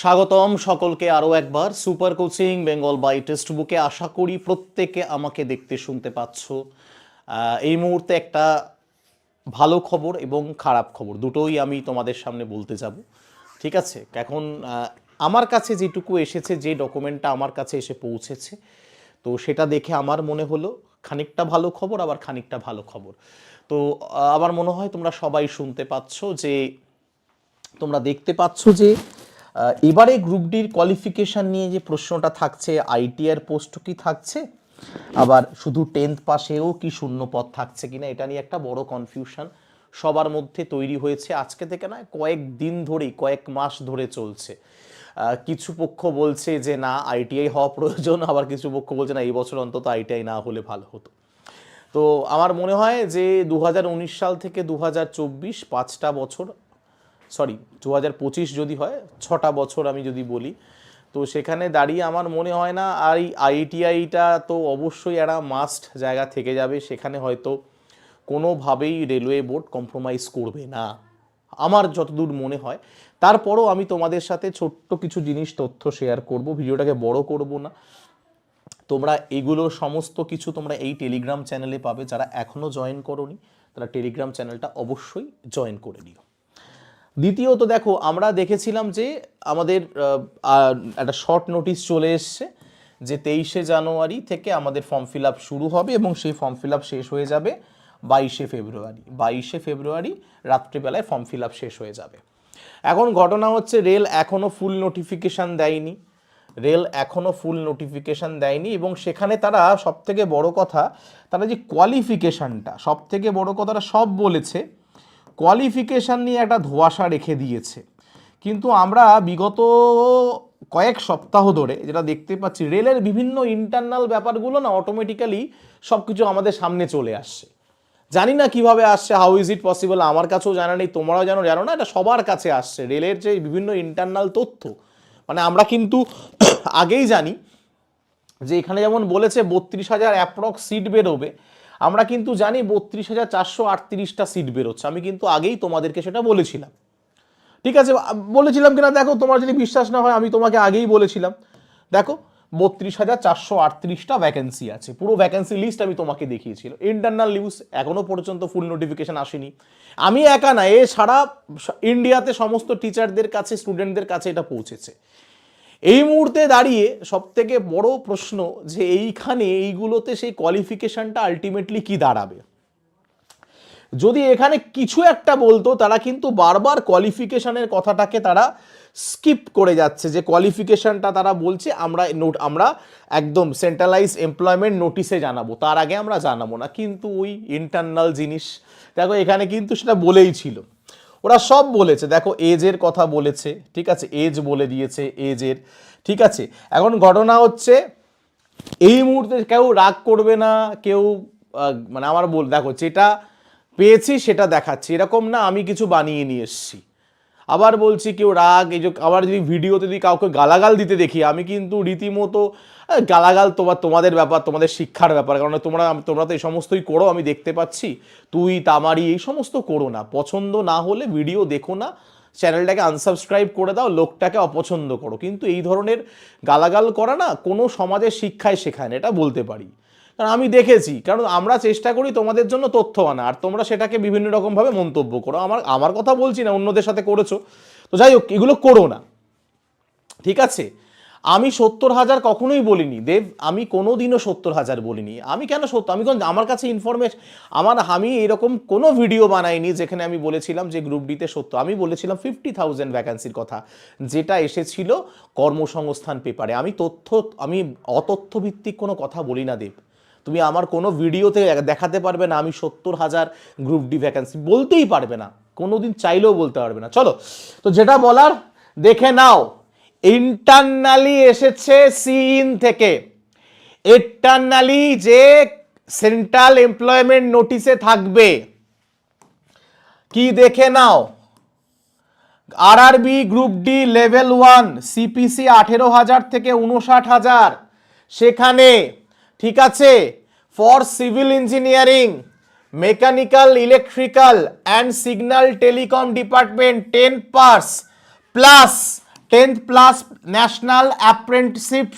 স্বাগতম সকলকে আরও একবার। Super coaching Bengal by text বুকে আশা করি প্রত্যেকে আমাকে দেখতে শুনতে পাচ্ছ। এই মুহূর্তে একটা ভালো খবর এবং খারাপ খবর, দুটোই আমি তোমাদের সামনে বলতে যাব। ঠিক আছে? এখন আমার কাছে যেটুকু এসেছে, যে ডকুমেন্টটা আমার কাছে এসে পৌঁছেছে, তো সেটা দেখে আমার মনে হলো খানিকটা ভালো খবর, আবার খানিকটা ভালো খবর। তো আমার মনে হয় তোমরা সবাই শুনতে পাচ্ছ যে, তোমরা দেখতে পাচ্ছ যে এবারে গ্রুপ ডির কোয়ালিফিকেশন নিয়ে যে প্রশ্নটা থাকছে আইটিআর পোস্ট কি থাকছে? আবার শুধু টেন্থ পাশেও কি শূন্য পদ থাকছে কিনা, এটা নিয়ে একটা বড় কনফিউশন সবার মধ্যে তৈরি হয়েছে। আজকে থেকে না কয়েক দিন ধরেই, কয়েক মাস ধরে চলছে। কিছু পক্ষ বলছে যে, না আইটিআই হওয়া প্রয়োজন। আবার কিছু পক্ষ বলছে, না, এই বছর অন্তত আইটিআই না হলে ভালো হতো। তো আমার মনে হয় যে দু হাজার উনিশ সাল থেকে দু হাজার পাঁচটা বছর সরি দু হাজার পঁচিশ যদি হয়, ছটা বছর আমি যদি বলি, তো সেখানে দাঁড়িয়ে আমার মনে হয় না আর এই আইটিআইটা তো অবশ্যই একটা মাস্ট জায়গা থেকে যাবে। সেখানে হয়তো কোনোভাবেই রেলওয়ে বোর্ড কম্প্রোমাইজ করবে না, আমার যতদূর মনে হয়। তারপরও আমি তোমাদের সাথে ছোট্ট কিছু জিনিস তথ্য শেয়ার করব, ভিডিওটাকে বড় করব না। তোমরা এগুলো সমস্ত কিছু তোমরা এই টেলিগ্রাম চ্যানেলে পাবে। যারা এখনও জয়েন করোনি, তারা টেলিগ্রাম চ্যানেলটা অবশ্যই জয়েন করে নিও। দ্বিতীয়ত দেখো, আমরা দেখেছিলাম যে আমাদের একটা শর্ট নোটিশ চলে এসছে যে তেইশে জানুয়ারি থেকে আমাদের ফর্ম ফিল আপ শুরু হবে এবং সেই ফর্ম ফিল আপ শেষ হয়ে যাবে বাইশে ফেব্রুয়ারি। বাইশে ফেব্রুয়ারি রাত্রিবেলায় ফর্ম ফিল আপ শেষ হয়ে যাবে। এখন ঘটনা হচ্ছে রেল এখনও ফুল নোটিফিকেশান দেয়নি। রেল এখনও ফুল নোটিফিকেশান দেয়নি এবং সেখানে তারা সব থেকে বড় কথা, তারা যে কোয়ালিফিকেশানটা সব থেকে বড় কথাটা সব বলেছে কোয়ালিফিকেশান নিয়ে একটা ধোঁয়াশা রেখে দিয়েছে। কিন্তু আমরা বিগত কয়েক সপ্তাহ ধরে যেটা দেখতে পাচ্ছি, রেলের বিভিন্ন ইন্টারনাল ব্যাপারগুলো না অটোমেটিক্যালি সব কিছু আমাদের সামনে চলে আসছে। জানি না কীভাবে আসছে হাউ ইজ ইট পসিবল আমার কাছেও জানা নেই, তোমরাও জানো জানো না, এটা সবার কাছে আসছে। রেলের যে বিভিন্ন ইন্টারনাল তথ্য মানে আমরা কিন্তু আগেই জানি যে এখানে যেমন বলেছে, বত্রিশ হাজার অ্যাপ্রক্স সিট বেরোবে। আমরা কিন্তু জানি বত্রিশ হাজার চারশো আটত্রিশটা সিট বেরোচ্ছে। আমি কিন্তু আগেই তোমাদেরকে সেটা বলেছিলাম। ঠিক আছে? বলেছিলাম কিনা? দেখো, তোমার যদি বিশ্বাস না হয়, আমি তোমাকে আগেই বলেছিলাম। দেখো, বত্রিশ হাজার চারশো আটত্রিশটা ভ্যাকেন্সি আছে। পুরো ভ্যাকেন্সি লিস্ট আমি তোমাকে দেখিয়েছিল। ইন্টারনাল নিউজ এখনও পর্যন্ত ফুল নোটিফিকেশন আসেনি। আমি একা না, এ সারা ইন্ডিয়াতে সমস্ত টিচারদের কাছে স্টুডেন্টদের কাছে এটা পৌঁছেছে। এই মুহূর্তে দাঁড়িয়ে সব থেকে বড় প্রশ্ন যে এইখানে এইগুলোতে সেই কোয়ালিফিকেশনটা আলটিমেটলি কি দাঁড়াবে? যদি এখানে কিছু একটা বলতো, তারা কিন্তু বারবার কোয়ালিফিকেশনের কথাটাকে তারা স্কিপ করে যাচ্ছে, যে কোয়ালিফিকেশনটা তারা বলছে, আমরা নোট আমরা একদম সেন্ট্রালাইজ এমপ্লয়মেন্ট নোটিশে জানাব, তার আগে আমরা জানাব না। কিন্তু ওই ইন্টারনাল জিনিস, দেখো এখানে কিন্তু সেটা বলেই ছিল। ওরা সব বলেছে, দেখো, এজের কথা বলেছে, ঠিক আছে, এজ বলে দিয়েছে, এজের, ঠিক আছে। এখন ঘটনা হচ্ছে, এই মুহূর্তে কেউ রাগ করবে না, কেউ মানে আমার বল, দেখো, যেটা পেয়েছি সেটা দেখাচ্ছি, এরকম না আমি কিছু বানিয়ে নিয়ে এসেছি। আবার বলছি কেউ রাগ, এই যে আবার যদি ভিডিওতে যদি কাউকে গালাগাল দিতে দেখি, আমি কিন্তু রীতিমতো গালাগাল তোমার তোমাদের ব্যাপার, তোমাদের শিক্ষার ব্যাপার কারণ তোমরা তোমরা তো এই সমস্তই করো, আমি দেখতে পাচ্ছি। তুই, তামারি, এই সমস্ত করো না। পছন্দ না হলে ভিডিও দেখো না চ্যানেলটাকে আনসাবস্ক্রাইব করে দাও, লোকটাকে অপছন্দ করো। কিন্তু এই ধরনের গালাগাল করা না কোনো সমাজের শিক্ষায় শেখায় না, এটা বলতে পারি। কারণ আমি দেখেছি, কারণ আমরা চেষ্টা করি তোমাদের জন্য তথ্য আনা, আর তোমরা সেটাকে বিভিন্ন রকমভাবে মন্তব্য করো। আমার আমার কথা বলছি না, অন্যদের সাথে করেছ। তো যাই হোক, এগুলো করো না। ঠিক আছে? আমি সত্তর হাজার কখনোই বলিনি। দেব, আমি কোনোদিনও সত্তর হাজার বলিনি। আমি কেন সত্য আমি কোন আমার কাছে ইনফরমেশন আমার আমি এরকম কোনো ভিডিও বানাইনি যেখানে আমি বলেছিলাম যে গ্রুপ ডিতে সত্য আমি বলেছিলাম ফিফটি থাউজেন্ড ভ্যাকান্সির কথা, যেটা এসেছিল কর্মসংস্থান পেপারে আমি তথ্য আমি অতথ্য ভিত্তিক কোনো কথা বলি না, দেব। তুমি আমার কোনো ভিডিওতে দেখাতে পারবে না, আমি সত্তর হাজার গ্রুপ ডি ভ্যাকান্সি বলতেই পারবে না। কোনো দিন চাইলেও বলতে পারবে না। চলো, তো যেটা বলার, দেখে নাও। ইন্টারনালি এসেছে সিইন থেকে। এটারনালি যে সেন্ট্রাল এমপ্লয়মেন্ট নোটিশে থাকবে, কি দেখে নাও? RRB group D level one CPC আঠেরো হাজার থেকে উনষাট হাজার। সেখানে, ঠিক আছে for civil engineering mechanical electrical and signal telecom department ten pass plus tenth plus national apprenticeship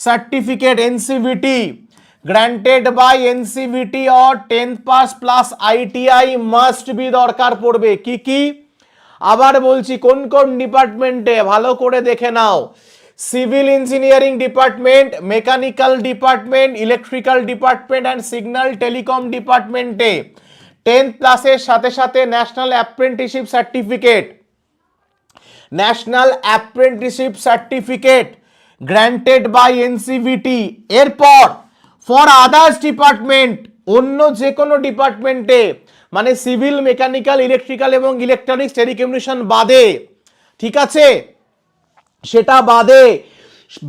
certificate NCVT granted by NCVT or tenth pass plus ITI must be দরকার পড়বে। কি কি? আবার বলছি, কোন কোন ডিপার্টমেন্টে ভালো করে দেখে নাও। Civil engineering department mechanical department electrical department and signal telecom ডিপার্টমেন্টে টেন্থ প্লাসের সাথে সাথে national apprenticeship certificate national apprenticeship certificate granted by NCVT এরপর ফর আদার্স ডিপার্টমেন্ট অন্য যে কোনো ডিপার্টমেন্টে মানে সিভিল মেকানিক্যাল ইলেকট্রিক্যাল এবং ইলেকট্রনিক্স টেলিকমিউনিকেশন বাদে, ঠিক আছে? সেটা বাদে,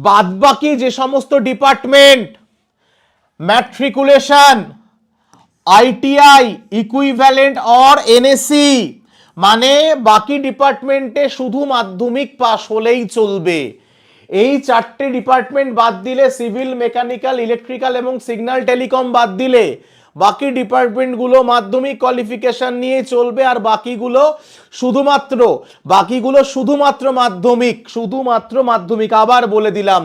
বাদবাকি যে সমস্ত department matriculation ITI equivalent or NSC মানে বাকি ডিপার্টমেন্টে শুধু মাধ্যমিক পাস হলেই চলবে। এই চারটে ডিপার্টমেন্ট বাদ দিলে সিভিল, মেকানিক্যাল, ইলেকট্রিক্যাল এবং সিগন্যাল টেলিকম বাদ দিলে বাকি ডিপার্টমেন্টগুলো মাধ্যমিক কোয়ালিফিকেশান নিয়ে চলবে আর বাকিগুলো শুধুমাত্র বাকিগুলো শুধুমাত্র মাধ্যমিক শুধুমাত্র মাধ্যমিক। আবার বলে দিলাম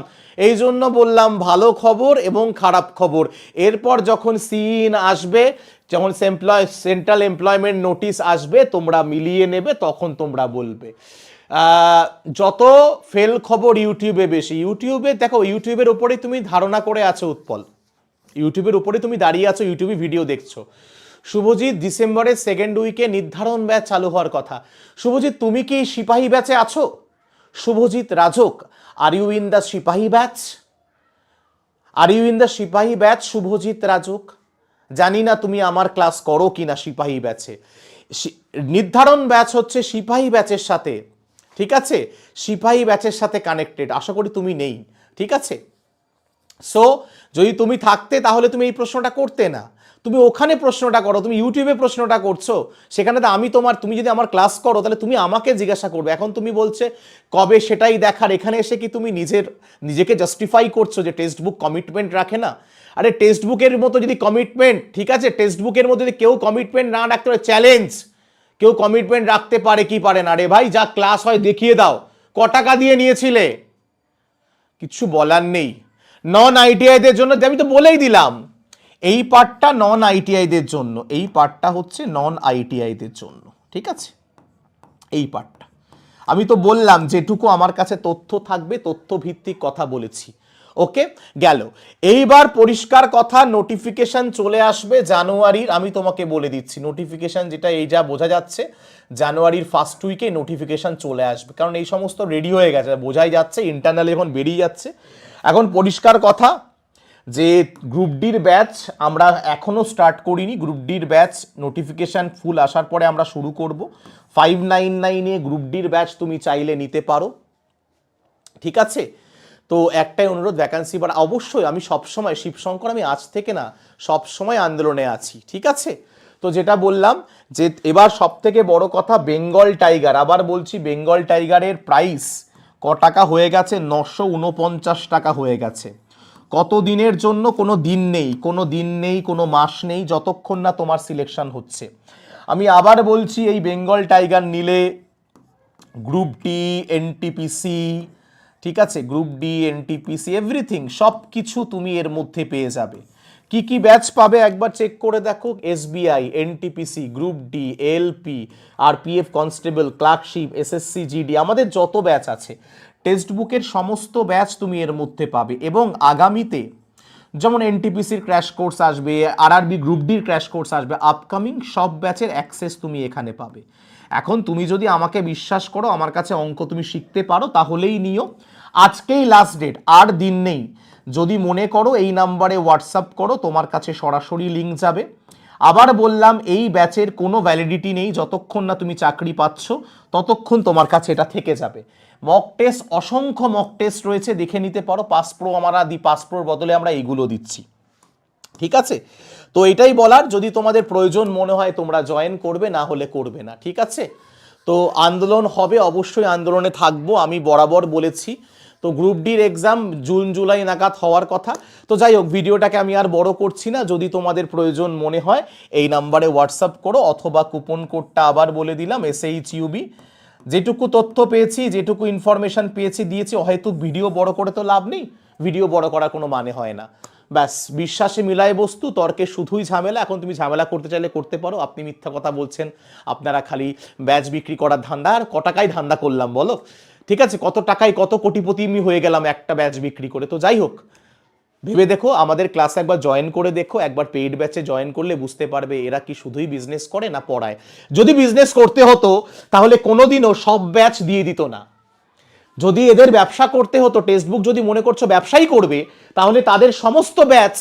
এই জন্য বললাম ভালো খবর এবং খারাপ খবর। এরপর যখন সিইন আসবে, যখন এমপ্লয় সেন্ট্রাল এমপ্লয়মেন্ট নোটিশ আসবে, তোমরা মিলিয়ে নেবে, তখন তোমরা বলবে। যত ফেল খবর ইউটিউবে বেশি, ইউটিউবে দেখো, ইউটিউবের উপরে তুমি ধারণা করে আছো উৎপল। ইউটিউবের উপরে তুমি দাঁড়িয়ে আছো, ইউটিউবে ভিডিও দেখছ। শুভজিৎ, ডিসেম্বরের সেকেন্ড উইকে নির্ধারণ ব্যাচ চালু হওয়ার কথা। শুভজিৎ, তুমি কি সিপাহী ব্যাচে আছো? Subhajit, Rajak are you in the সিপাহী batch are you in the সিপাহী ব্যাচ শুভজিৎ রাজুক জানি না তুমি আমার ক্লাস করো কি না সিপাহী ব্যাচে নির্ধারণ ব্যাচ হচ্ছে সিপাহী ব্যাচের সাথে। ঠিক আছে? সিপাহী ব্যাচের সাথে কানেক্টেড আশা করি তুমি নেই। ঠিক আছে? সো যদি তুমি থাকতে তাহলে তুমি এই প্রশ্নটা করতে না। তুমি ওখানে প্রশ্নটা করো, তুমি ইউটিউবে প্রশ্নটা করছ, সেখানে তো আমি তোমার, তুমি যদি আমার ক্লাস করো, তাহলে তুমি আমাকে জিজ্ঞাসা করবে। এখন তুমি বলছে, কবে সেটাই দেখার? এখানে এসে কি তুমি নিজের, নিজেকে জাস্টিফাই করছ যে টেক্সট বুক কমিটমেন্ট রাখে না? আরে টেক্সট বুকের মতো যদি কমিটমেন্ট ঠিক আছে টেক্সট বুকের মতো যদি কেউ কমিটমেন্ট না রাখতে পারে চ্যালেঞ্জ কেউ কমিটমেন্ট রাখতে পারে, কি পারে না? রে ভাই, যা ক্লাস হয় দেখিয়ে দাও। ক টাকা দিয়ে নিয়েছিলে? কিছু বলার নেই। নন আইটিআইদের জন্য, আমি তো বলেই দিলাম। এই পার্টটা নন আইটিআইদের জন্য, এই পার্টটা হচ্ছে নন আইটিআইদের জন্য, ঠিক আছে? এই পার্টটা আমি তো বললাম যেটুকু আমার কাছে তথ্য থাকবে তথ্য ভিত্তিক কথা বলেছি। ওকে? গেল। এইবার পরিষ্কার কথা নোটিফিকেশন চলে আসবে জানুয়ারির, আমি তোমাকে বলে দিচ্ছি নোটিফিকেশন যেটা এই যা বোঝা যাচ্ছে, জানুয়ারির ফার্স্ট উইকে নোটিফিকেশন চলে আসবে। কারণ এই সমস্ত রেডি হয়ে গেছে, বোঝাই যাচ্ছে ইন্টারনাল এখন বেরিয়ে যাচ্ছে। এখন পরিষ্কার কথা যে গ্রুপ ডির ব্যাচ আমরা এখনও স্টার্ট করিনি গ্রুপ ডির ব্যাচ নোটিফিকেশান ফুল আসার পরে আমরা শুরু করব। ফাইভ নাইন নাইনে গ্রুপ ডির ব্যাচ তুমি চাইলে নিতে পারো। ঠিক আছে? তো একটাই অনুরোধ ভ্যাকান্সি বাড়া অবশ্যই আমি সবসময়, শিবশঙ্কর আমি আজ থেকে না, সবসময় আন্দোলনে আছি। ঠিক আছে? তো যেটা বললাম যে এবার সব থেকে বড় কথা, বেঙ্গল টাইগার। আবার বলছি বেঙ্গল টাইগারের প্রাইস ক টাকা হয়ে গেছে? নশো উনপঞ্চাশ টাকা হয়ে গেছে। কত দিনের জন্য কোনো দিন নেই, কোনো দিন নেই, কোনো মাস নেই, যতক্ষণ না তোমার সিলেকশন হচ্ছে। আমি আবার বলছি, এই বেঙ্গল টাইগার নিলে গ্রুপ ডি এনটিপিসি ঠিক আছে? গ্রুপ ডি এনটিপিসি এভরিথিং সব কিছু তুমি এর মধ্যে পেয়ে যাবে। কি কি ব্যাচ পাবে একবার চেক করে দেখো। SBI NTPC group D LP R PF constable clerkship SSC GD আমাদের যত ব্যাচ আছে টেক্সট বুকের সমস্ত ব্যাচ তুমি এর মধ্যে পাবে এবং আগামীতে যেমন এনটিপিসির ক্র্যাশ কোর্স আসবে, আরআরবি গ্রুপ ডির ক্র্যাশ কোর্স আসবে, আপকামিং সব ব্যাচের অ্যাক্সেস তুমি এখানে পাবে। এখন তুমি যদি আমাকে বিশ্বাস করো, আমার কাছে অঙ্ক তুমি শিখতে পারো, তাহলেই নিও। আজকেই লাস্ট ডেট আর দিন নেই। যদি মনে করো এই নাম্বারে হোয়াটসঅ্যাপ করো, তোমার কাছে সরাসরি লিঙ্ক যাবে। আবার বললাম, এই ব্যাচের কোনো ভ্যালিডিটি নেই, যতক্ষণ না তুমি চাকরি পাচ্ছ, ততক্ষণ তোমার কাছে এটা থেকে যাবে। মক টেস্ট অসংখ্য মক টেস্ট রয়েছে, দেখে নিতে পারো পাস প্রো আমরা দিই পাস প্রোর বদলে আমরা এইগুলো দিচ্ছি। ঠিক আছে? তো এটাই বলার, যদি তোমাদের প্রয়োজন মনে হয় তোমরা জয়েন করবে, না হলে করবে না। ঠিক আছে? তো আন্দোলন হবে, অবশ্যই আন্দোলনে থাকব, আমি বরাবর বলেছি। তো গ্রুপ ডির এক্সাম জুন, জুলাই নাগাদ হওয়ার কথা। তো যাই হোক, ভিডিওটাকে আমি আর বড় করছি না। যদি তোমাদের প্রয়োজন মনে হয়, এই নাম্বারে হোয়াটসঅ্যাপ করো অথবা কুপন কোডটা আবার বলে দিলাম এস এইচ ইউবি যেটুকু তথ্য পেয়েছি, যেটুকু ইনফরমেশন পেয়েছি, দিয়েছি, হয়তো ভিডিও বড় করে তো লাভ নেই, ভিডিও বড় করার কোনো মানে হয় না। ব্যাস, বিশ্বাসে মিলায় বস্তু, তর্কে শুধুই ঝামেলা। এখন তুমি ঝামেলা করতে চাইলে করতে পারো, আপনি মিথ্যা কথা বলছেন, আপনারা খালি ব্যাচ বিক্রি করার ধান্দা, আর ক ধান্দা করলাম, বলো? ঠিক আছে, কত টাকায় কত কোটিপতি আমি হয়ে গেলাম একটা ব্যাচ বিক্রি করে। তো যাই হোক, ভেবে দেখো, আমাদের ক্লাসে একবার জয়েন করে দেখো, একবার পেইড ব্যাচে জয়েন করলে বুঝতে পারবে এরা কি শুধুই বিজনেস করে না পড়ায়। যদি বিজনেস করতে হতো, তাহলে কোনোদিনও সব ব্যাচ দিয়ে দিত না। যদি এদের ব্যবসা করতে হতো টেক্সটবুক যদি মনে করছ ব্যবসাই করবে, তাহলে তাদের সমস্ত ব্যাচ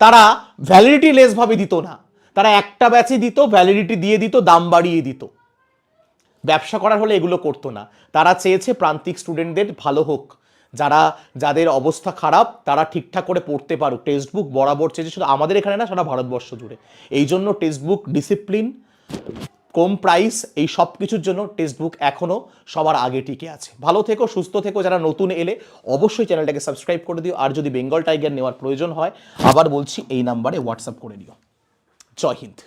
তারা ভ্যালিডিটি লেস ভাবে দিত না। তারা একটা ব্যাচই দিত ভ্যালিডিটি দিয়ে দিত, দাম বাড়িয়ে দিত। ব্যবসা করার হলে এগুলো করতো না। তারা চেয়েছে প্রান্তিক স্টুডেন্টদের ভালো হোক। যারা, যাদের অবস্থা খারাপ, তারা ঠিকঠাক করে পড়তে পারুক। টেক্সট বুক বরাবর চেয়েছে, শুধু আমাদের এখানে না, সারা ভারতবর্ষ জুড়ে। এই জন্য টেক্সট বুক ডিসিপ্লিন, কম প্রাইস, এই সব কিছুর জন্য টেক্সট বুক এখনও সবার আগে টিকে আছে। ভালো থেকো, সুস্থ থেকো, যারা নতুন এলে অবশ্যই চ্যানেলটাকে সাবস্ক্রাইব করে দিও। আর যদি বেঙ্গল টাইগার নেওয়ার প্রয়োজন হয়, আবার বলছি, এই নাম্বারে হোয়াটসঅ্যাপ করে দিও। জয় হিন্দ।